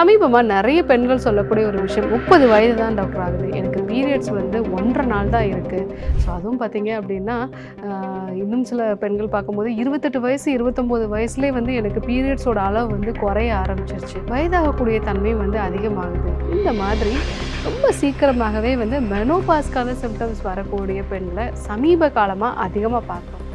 சமீபமாக நிறைய பெண்கள் சொல்லக்கூடிய ஒரு விஷயம் முப்பது வயது தான் டாக்டர் ஆகுது. எனக்கு பீரியட்ஸ் வந்து ஒன்றரை நாள் தான் இருக்குது ஸோ அதுவும் பார்த்தீங்க அப்படின்னா இன்னும் சில பெண்கள் பார்க்கும்போது இருபத்தெட்டு வயசு இருபத்தொம்போது வயசுலேயே வந்து எனக்கு பீரியட்ஸோட அளவு வந்து குறைய ஆரம்பிச்சிருச்சு. வயதாகக்கூடிய தன்மை வந்து அதிகமாகுது. இந்த மாதிரி ரொம்ப சீக்கிரமாகவே வந்து மெனோபாஸ்கான சிம்டம்ஸ் வரக்கூடிய பெண்களை சமீப காலமாக அதிகமாக பார்க்குறோம்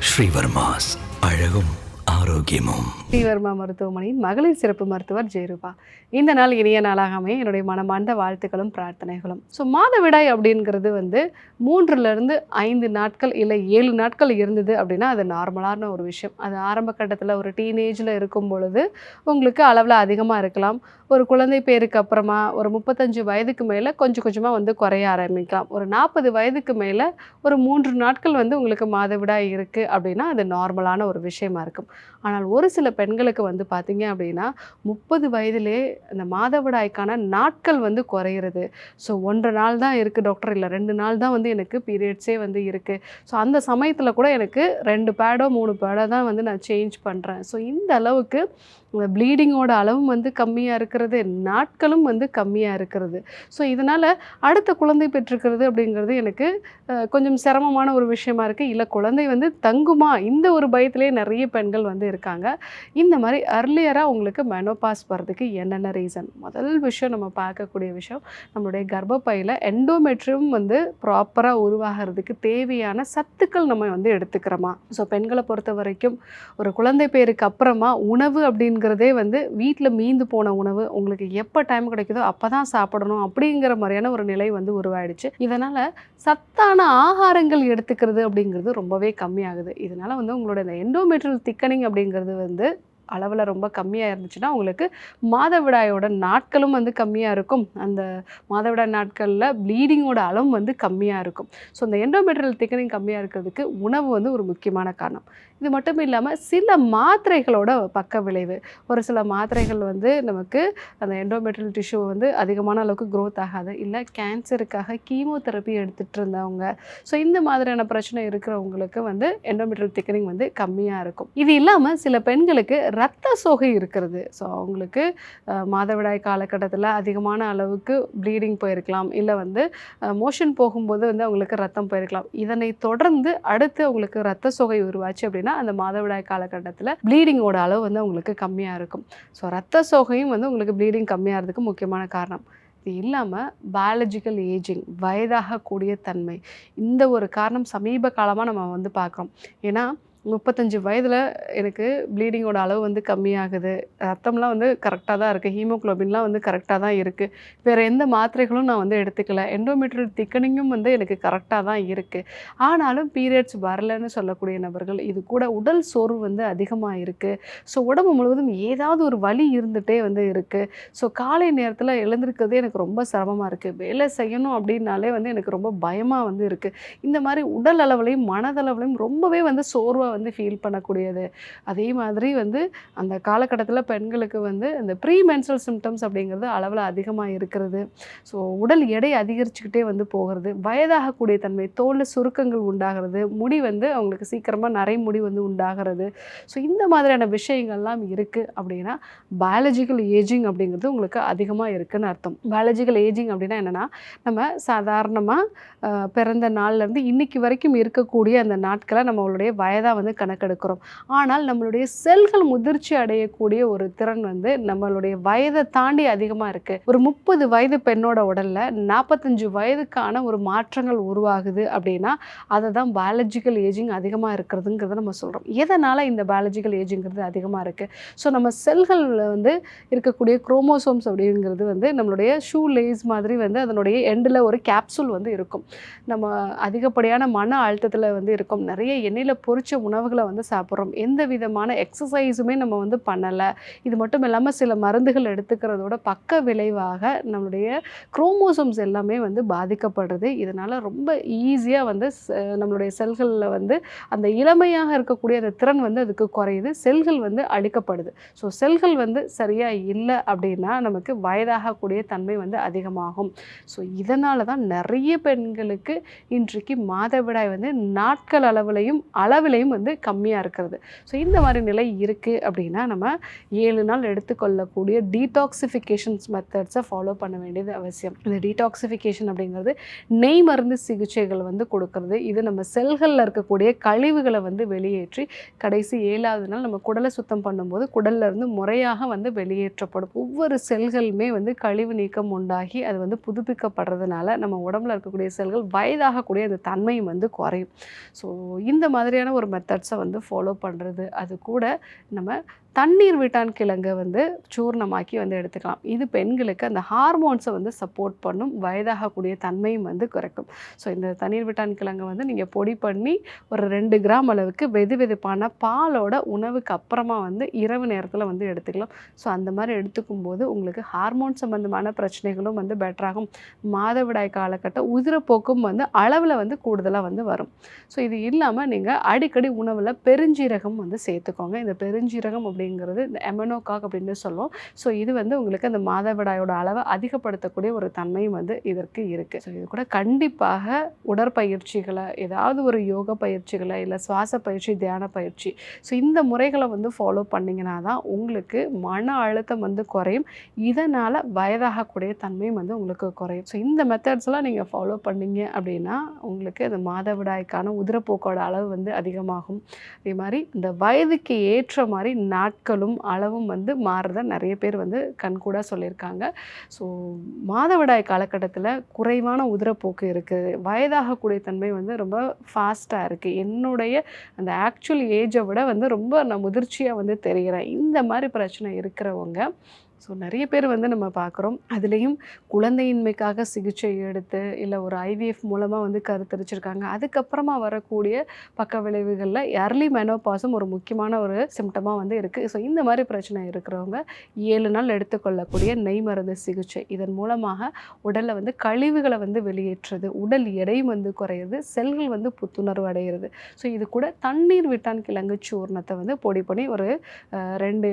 ஸ்ரீவர்மாஸ் அழகும். ஆரோக்கியமும். ஸ்ரீவர்மா மருத்துவமனையின் மகளிர் சிறப்பு மருத்துவர் ஜெயரூபா. இந்த நாள் இனிய நாளாகவே என்னுடைய மனமார்ந்த வாழ்த்துக்களும் பிரார்த்தனைகளும். ஸோ மாதவிடாய் அப்படிங்கிறது வந்து மூன்றுலேருந்து ஐந்து நாட்கள் இல்லை ஏழு நாட்கள் இருந்தது அப்படின்னா அது நார்மலான ஒரு விஷயம். அது ஆரம்ப கட்டத்தில் ஒரு டீனேஜில் இருக்கும் பொழுது உங்களுக்கு அளவில் அதிகமாக இருக்கலாம். ஒரு குழந்தை பேருக்கு அப்புறமா ஒரு முப்பத்தஞ்சு வயதுக்கு மேலே கொஞ்சம் கொஞ்சமாக வந்து குறைய ஆரம்பிக்கலாம். ஒரு நாற்பது வயதுக்கு மேலே ஒரு மூன்று நாட்கள் வந்து உங்களுக்கு மாதவிடாய் இருக்குது அப்படின்னா அது நார்மலான ஒரு விஷயமா இருக்கும். ஆனால் ஒரு சில பெண்களுக்கு வந்து பார்த்திங்க அப்படின்னா முப்பது வயதிலே அந்த மாதவிடாய்க்கான நாட்கள் வந்து குறையிறது. ஸோ ஒன்றரை நாள் தான் இருக்குது டாக்டர் இல்லை ரெண்டு நாள் தான் வந்து எனக்கு பீரியட்ஸே வந்து இருக்குது ஸோ அந்த சமயத்தில் கூட எனக்கு ரெண்டு பேடோ மூணு பேடோ தான் வந்து நான் சேஞ்ச் பண்ணுறேன் ஸோ இந்த அளவுக்கு ப்ளீடிங்கோட அளவும் வந்து கம்மியாக இருக்கிறது நாட்களும் வந்து கம்மியாக இருக்கிறது. ஸோ இதனால் அடுத்த குழந்தை பெற்றுக்கிறது அப்படிங்கிறது எனக்கு கொஞ்சம் சிரமமான ஒரு விஷயமா இருக்குது இல்லை குழந்தை வந்து தங்குமா? இந்த ஒரு பயத்திலே நிறைய பெண்கள் வந்து இருக்காங்க. இந்த மாதிரி அர்லியராக உங்களுக்கு மெனோபாஸ் வர்றதுக்கு என்னென்ன ரீசன் முதல் விஷயம் நம்ம பார்க்கக்கூடிய விஷயம் நம்மளுடைய கர்ப்பப்பையில் எண்டோமெட்ரியம் வந்து ப்ராப்பராக உருவாகிறதுக்கு தேவையான சத்துக்கள் நம்ம வந்து எடுத்துக்கிறோமா? ஸோ பெண்களை பொறுத்த வரைக்கும் ஒரு குழந்தை பேருக்கு அப்புறமா உணவு அப்படின்னு அப்படிங்கிறதே வந்து வீட்டில் மீந்து போன உணவு உங்களுக்கு எப்போ டைம் கிடைக்குதோ அப்போ தான் சாப்பிடணும் அப்படிங்கிற மாதிரியான ஒரு நிலை வந்து உருவாயிடுச்சு. இதனால் சத்தான ஆகாரங்கள் எடுத்துக்கிறது அப்படிங்கிறது ரொம்பவே கம்மியாகுது. இதனால் வந்து உங்களோட இந்த எண்டோமெட்ரியல் திக்கனிங் அப்படிங்கிறது வந்து அளவில் ரொம்ப கம்மியாக இருந்துச்சுன்னா உங்களுக்கு மாதவிடாயோட நாட்களும் வந்து கம்மியாக இருக்கும். அந்த மாதவிடாய் நாட்களில் ப்ளீடிங்கோட அளவும் வந்து கம்மியாக இருக்கும். ஸோ அந்த எண்டோமெட்ரியல் திக்கனிங் கம்மியாக இருக்கிறதுக்கு உணவு வந்து ஒரு முக்கியமான காரணம். இது மட்டும் இல்லாமல் சில மாத்திரைகளோட பக்க விளைவு. ஒரு சில மாத்திரைகள் வந்து நமக்கு அந்த எண்டோமெட்ரியல் டிஷ்யூ வந்து அதிகமான அளவுக்கு க்ரோத் ஆகாது. இல்லை கேன்சருக்காக கீமோதெரப்பி எடுத்துகிட்டு இருந்தவங்க. ஸோ இந்த மாதிரியான பிரச்சனை இருக்கிறவங்களுக்கு வந்து எண்டோமெட்ரியல் திக்கனிங் வந்து கம்மியாக இருக்கும். இது இல்லாமல் சில பெண்களுக்கு ரத்த சோகை இருக்கிறது. ஸோ அவங்களுக்கு மாதவிடாய் காலகட்டத்தில் அதிகமான அளவுக்கு ப்ளீடிங் போயிருக்கலாம். இல்லை வந்து மோஷன் போகும்போது வந்து அவங்களுக்கு ரத்தம் போயிருக்கலாம். இதனை தொடர்ந்து அடுத்து அவங்களுக்கு ரத்த சோகை உருவாச்சு அப்படின்னா அந்த மாதவிடாய் காலகட்டத்தில் ப்ளீடிங்கோட அளவு வந்து அவங்களுக்கு கம்மியாக இருக்கும். ஸோ ரத்த சோகையும் வந்து உங்களுக்கு ப்ளீடிங் கம்மியாகிறதுக்கு முக்கியமான காரணம். இது இல்லாமல் பயாலஜிக்கல் ஏஜிங் வயதாகக்கூடிய தன்மை இந்த ஒரு காரணம் சமீப காலமாக நம்ம வந்து பார்க்குறோம் ஏன்னா முப்பத்தஞ்சு வயதில் எனக்கு ப்ளீடிங்கோட அளவு வந்து கம்மியாகுது. ரத்தம்லாம் வந்து கரெக்டாக தான் இருக்குது ஹீமோகுளோபின்லாம் வந்து கரெக்டாக தான் இருக்குது வேறு எந்த மாத்திரைகளும் நான் வந்து எடுத்துக்கல. எண்டோமெட்ரியல் திக்கனிங்கும் வந்து எனக்கு கரெக்டாக தான் இருக்குது ஆனாலும் பீரியட்ஸ் வரலைன்னு சொல்லக்கூடிய நபர்கள் இது கூட உடல் சோர்வு வந்து அதிகமாக இருக்குது ஸோ உடம்பு முழுவதும் ஏதாவது ஒரு வலி இருந்துகிட்டே வந்து இருக்குது ஸோ காலை நேரத்தில் எழுந்திருக்கிறதே எனக்கு ரொம்ப சிரமமாக இருக்குது வேலை செய்யணும் அப்படின்னாலே வந்து எனக்கு ரொம்ப பயமாக வந்து இருக்குது இந்த மாதிரி உடல் அளவுலையும் மனதளவுலையும் ரொம்பவே வந்து சோர்வாக வந்து ஃபீல் பண்ணக்கூடியது. அதே மாதிரி வந்து அந்த காலகட்டத்தில் பெண்களுக்கு வந்து இந்த ப்ரீ மென்சல் சிம்டம்ஸ் அப்படிங்கிறது அளவில் அதிகமாக இருக்கிறது. ஸோ உடல் எடை அதிகரிச்சுக்கிட்டே வந்து போகிறது. வயதாகக்கூடிய தன்மை தோலில் சுருக்கங்கள் உண்டாகிறது. முடி வந்து அவங்களுக்கு சீக்கிரமாக நிறைய முடி வந்து உண்டாகிறது. ஸோ இந்த மாதிரியான விஷயங்கள்லாம் இருக்குது அப்படின்னா பயாலஜிக்கல் ஏஜிங் அப்படிங்கிறது உங்களுக்கு அதிகமாக இருக்குன்னு அர்த்தம். பயாலஜிக்கல் ஏஜிங் அப்படின்னா என்னென்னா நம்ம சாதாரணமாக பிறந்த நாள்லேருந்து இன்னைக்கு வரைக்கும் இருக்கக்கூடிய அந்த நாட்களை நம்மளுடைய வயதாக வந்து கணக்கெடுக்கிறோம். ஆனால் நம்மளுடைய செல்கள் முதிர்ச்சி அடையக்கூடிய ஒரு திறன் வந்து நம்மளுடைய வயதை தாண்டி அதிகமாக இருக்குது ஒரு முப்பது வயது பெண்ணோட உடலில் நாற்பத்தஞ்சு வயதுக்கான ஒரு மாற்றங்கள் உருவாகுது அப்படின்னா அதை தான் பயாலஜிக்கல் ஏஜிங் அதிகமாக இருக்கிறதுங்கிறத நம்ம சொல்கிறோம் எதனால் இந்த பயாலஜிக்கல் ஏஜிங்கிறது அதிகமாக இருக்குது ஸோ நம்ம செல்களில் வந்து இருக்கக்கூடிய குரோமோசோம்ஸ் அப்படிங்கிறது வந்து நம்மளுடைய ஷூ லேஸ் மாதிரி வந்து அதனுடைய எண்டில் ஒரு கேப்சூல் வந்து இருக்கும். நம்ம அதிகப்படியான மன அழுத்தத்தில் வந்து இருக்கும். நிறைய எண்ணெயில் பொரிச்ச உணவுகளை வந்து சாப்பிட்றோம். எந்த விதமான எக்ஸசைஸுமே நம்ம வந்து பண்ணலை. இது மட்டும் இல்லாமல் சில மருந்துகள் எடுத்துக்கிறதோட பக்க விளைவாக நம்மளுடைய குரோமோசோம்ஸ் எல்லாமே வந்து பாதிக்கப்படுறது இதனால் ரொம்ப ஈஸியாக வந்து நம்மளுடைய செல்களில் வந்து அந்த இளமையாக இருக்கக்கூடிய அந்த திறன் வந்து அதுக்கு குறையுது. செல்கள் வந்து அழிக்கப்படுது. ஸோ செல்கள் வந்து சரியாக இல்லை அப்படின்னா நமக்கு வயதாகக்கூடிய தன்மை வந்து அதிகமாகும். ஸோ இதனால தான் நிறைய பெண்களுக்கு இன்றைக்கு மாதவிடாய் வந்து நாட்கள் அளவுலையும் அளவிலையும் வந்து வந்து கம்மியாக இருக்கிறது. ஸோ இந்த மாதிரி நிலை இருக்குது அப்படின்னா நம்ம ஏழு நாள் எடுத்துக்கொள்ளக்கூடிய டீடாக்சிஃபிகேஷன்ஸ் மெத்தட்ஸை ஃபாலோ பண்ண வேண்டியது அவசியம். இந்த டீடாக்சிஃபிகேஷன் அப்படிங்கிறது நெய் மருந்து சிகிச்சைகள் வந்து கொடுக்கறது. இது நம்ம செல்களில் இருக்கக்கூடிய கழிவுகளை வந்து வெளியேற்றி கடைசி ஏழாவது நாள் நம்ம குடலை சுத்தம் பண்ணும்போது குடல்ல இருந்து முறையாக வந்து வெளியேற்றப்படும். ஒவ்வொரு செல்களுமே வந்து கழிவு நீக்கம் உண்டாகி அது வந்து புதுப்பிக்கப்படுறதுனால நம்ம உடம்புல இருக்கக்கூடிய செல்கள் வயதாகக்கூடிய அந்த தன்மையும் வந்து குறையும். ஸோ இந்த மாதிரியான ஒரு மெத்தட்ஸை வந்து ஃபாலோ பண்ணுறது அது கூட நம்ம தண்ணீர் விட்டான் கிழங்கை வந்து சூர்ணமாக்கி வந்து எடுத்துக்கலாம். இது பெண்களுக்கு அந்த ஹார்மோன்ஸை வந்து சப்போர்ட் பண்ணும் வயதாகக்கூடிய தன்மையும் வந்து குறைக்கும். ஸோ இந்த தண்ணீர் விட்டான் கிழங்கை வந்து நீங்கள் பொடி பண்ணி ஒரு ரெண்டு கிராம் அளவுக்கு வெது வெதுப்பான பாலோட உணவுக்கு அப்புறமா வந்து இரவு நேரத்தில் வந்து எடுத்துக்கலாம். ஸோ அந்த மாதிரி எடுத்துக்கும் போது உங்களுக்கு ஹார்மோன் சம்பந்தமான பிரச்சனைகளும் வந்து பெட்டராகும் மாதவிடாய் காலகட்டம் உதிரப்போக்கும் வந்து அளவில் வந்து கூடுதலாக வந்து வரும். ஸோ இது இல்லாமல் நீங்கள் அடிக்கடி உணவில் பெருஞ்சீரகம் வந்து சேர்த்துக்கோங்க. இந்த பெருஞ்சீரகம் அப்படிங்கிறது இந்த எமனோகாக் அப்படின்னு சொல்லுவோம். ஸோ இது வந்து உங்களுக்கு அந்த மாதவிடாயோட அளவை அதிகப்படுத்தக்கூடிய ஒரு தன்மையும் வந்து இதற்கு இருக்குது ஸோ இது கூட கண்டிப்பாக உடற்பயிற்சிகளை ஏதாவது ஒரு யோக பயிற்சிகளை இல்லை சுவாச பயிற்சி தியான பயிற்சி ஸோ இந்த முறைகளை வந்து ஃபாலோ பண்ணிங்கன்னா தான் உங்களுக்கு மன அழுத்தம் வந்து குறையும். இதனால் வயதாகக்கூடிய தன்மையும் வந்து உங்களுக்கு குறையும். ஸோ இந்த மெத்தட்ஸ்லாம் நீங்கள் ஃபாலோ பண்ணீங்க அப்படின்னா உங்களுக்கு அந்த மாதவிடாய்க்கான உதிரப்போக்கோட அளவு வந்து அதிகமாகும். அதே மாதிரி இந்த வயதுக்கு ஏற்ற மாதிரி நாட்களும் அளவும் வந்து மாறுறத நிறைய பேர் வந்து கண்கூடாக சொல்லியிருக்காங்க. ஸோ மாதவிடாய் காலகட்டத்தில் குறைவான உதிரப்போக்கு இருக்குது வயதாகக்கூடிய தன்மை வந்து ரொம்ப ஃபாஸ்ட்டாக இருக்குது என்னுடைய அந்த ஆக்சுவல் ஏஜை விட வந்து ரொம்ப நான் முதிர்ச்சியாக வந்து தெரிகிறேன் இந்த மாதிரி பிரச்சனை இருக்கிறவங்க ஸோ நிறைய பேர் வந்து நம்ம பார்க்குறோம். அதுலேயும் குழந்தையின்மைக்காக சிகிச்சை எடுத்து இல்லை ஒரு ஐவிஎஃப் மூலமாக வந்து கருத்தரிச்சிருக்காங்க. அதுக்கப்புறமா வரக்கூடிய பக்க விளைவுகளில் எர்லி மெனோபாஸும் ஒரு முக்கியமான ஒரு சிம்டமாக வந்து இருக்குது ஸோ இந்த மாதிரி பிரச்சனை இருக்கிறவங்க ஏழு நாள் எடுத்துக்கொள்ளக்கூடிய நெய் மருந்து சிகிச்சை. இதன் மூலமாக உடலில் வந்து கழிவுகளை வந்து வெளியேற்றுறது உடல் எடையும் வந்து குறையுது. செல்கள் வந்து புத்துணர்வு அடைகிறது. ஸோ இது கூட தண்ணீர் விட்டான் கிழங்கு சூர்ணத்தை வந்து பொடி பண்ணி ஒரு ரெண்டு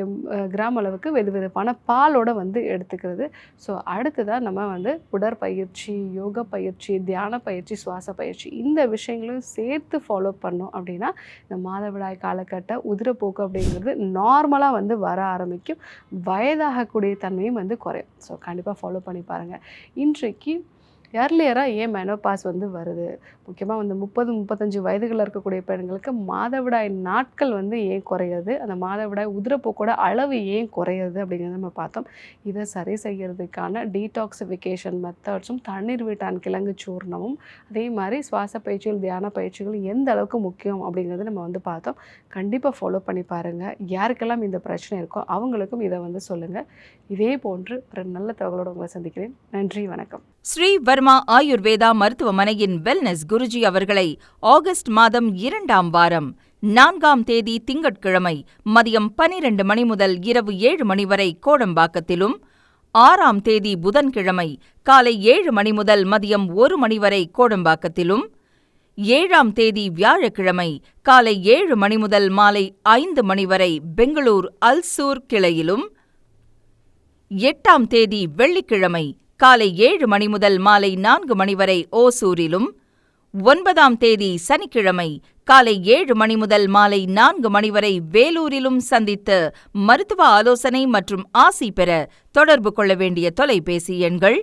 கிராம் அளவுக்கு வெது வெதுப்பான பாலோட வந்து எடுத்துக்கிறது. ஸோ அடுத்ததாக நம்ம வந்து உடற்பயிற்சி யோக பயிற்சி தியான பயிற்சி சுவாச பயிற்சி இந்த விஷயங்களையும் சேர்த்து ஃபாலோ பண்ணோம் அப்படின்னா இந்த மாதவிடாய் காலகட்ட உதிரப்போக்கு அப்படிங்கிறது நார்மலாக வந்து வர ஆரம்பிக்கும். வயதாகக்கூடிய தன்மையும் வந்து குறையும். ஸோ கண்டிப்பாக ஃபாலோ பண்ணி பாருங்கள் இன்றைக்கு ஏர்லியராக ஏன் மெனோபாஸ் வந்து வருது. முக்கியமாக வந்து முப்பது முப்பத்தஞ்சு வயதுகளில் இருக்கக்கூடிய பெண்களுக்கு மாதவிடாய் நாட்கள் வந்து ஏன் குறையுது? அந்த மாதவிடாய் உதிரப்போக்கோட அளவு ஏன் குறையுது அப்படிங்கிறத நம்ம பார்த்தோம். இதை சரி செய்கிறதுக்கான டீடாக்சிஃபிகேஷன் மெத்தட்ஸும் தண்ணீர் வீட்டான் கிழங்கு சூர்ணமும் அதே மாதிரி சுவாச பயிற்சிகள் தியான பயிற்சிகள் எந்த அளவுக்கு முக்கியம் அப்படிங்கிறத நம்ம வந்து பார்த்தோம். கண்டிப்பாக ஃபாலோ பண்ணி பாருங்கள் யாருக்கெல்லாம் இந்த பிரச்சனை இருக்கோ அவங்களுக்கும் இதை வந்து சொல்லுங்கள் இதே போன்று ஒரு நல்ல தகவலோடு உங்களை சந்திக்கிறேன். நன்றி வணக்கம். ஸ்ரீ வர்மா ஆயுர்வேதா மருத்துவமனையின் வெல்னஸ் குருஜி அவர்களை ஆகஸ்ட் மாதம் இரண்டாம் வாரம் நான்காம் தேதி திங்கட்கிழமை மதியம் பனிரெண்டு மணி முதல் இரவு ஏழு மணி வரை கோடம்பாக்கத்திலும் ஆறாம் தேதி புதன்கிழமை காலை ஏழு மணி முதல் மதியம் ஒரு மணி வரை கோடம்பாக்கத்திலும் ஏழாம் தேதி வியாழக்கிழமை காலை ஏழு மணி முதல் மாலை ஐந்து மணி வரை பெங்களூர் அல்சூர் கிளையிலும் எட்டாம் தேதி வெள்ளிக்கிழமை காலை ஏழு மணி முதல் மாலை நான்கு மணி வரை ஓசூரிலும் ஒன்பதாம் தேதி சனிக்கிழமை காலை ஏழு மணி முதல் மாலை நான்கு மணி வரை வேலூரிலும் சந்தித்து மருத்துவ ஆலோசனை மற்றும் ஆசி பெற தொடர்பு கொள்ள வேண்டிய தொலைபேசி எண்கள்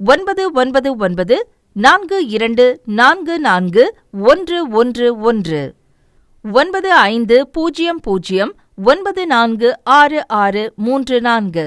ஒன்பது ஒன்பது ஒன்பது நான்கு இரண்டு நான்கு நான்கு ஒன்று ஒன்று ஒன்று ஒன்பது ஐந்து பூஜ்ஜியம் பூஜ்ஜியம் ஒன்பது நான்கு ஆறு ஆறு மூன்று நான்கு.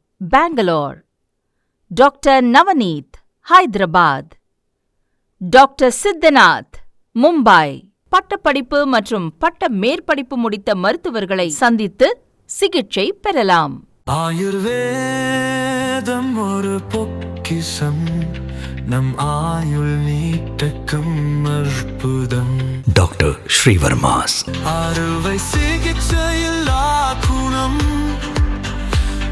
Bangalore doctor Navneeth Hyderabad doctor Siddhanath Mumbai பட்டப்படிப்பு மற்றும் பட்ட மேற்படிப்பு முடித்த மருத்துவர்களை சந்தித்து சிகிச்சை பெறலாம். ஆயுர்வேதம் ஒரு பொக்கிஷம். நம் ஆயுள் நீட்டக்கும் அற்புதம். டாக்டர் ஸ்ரீவர்மாஸ் அறுவை சிகிச்சையில்லா குணம்.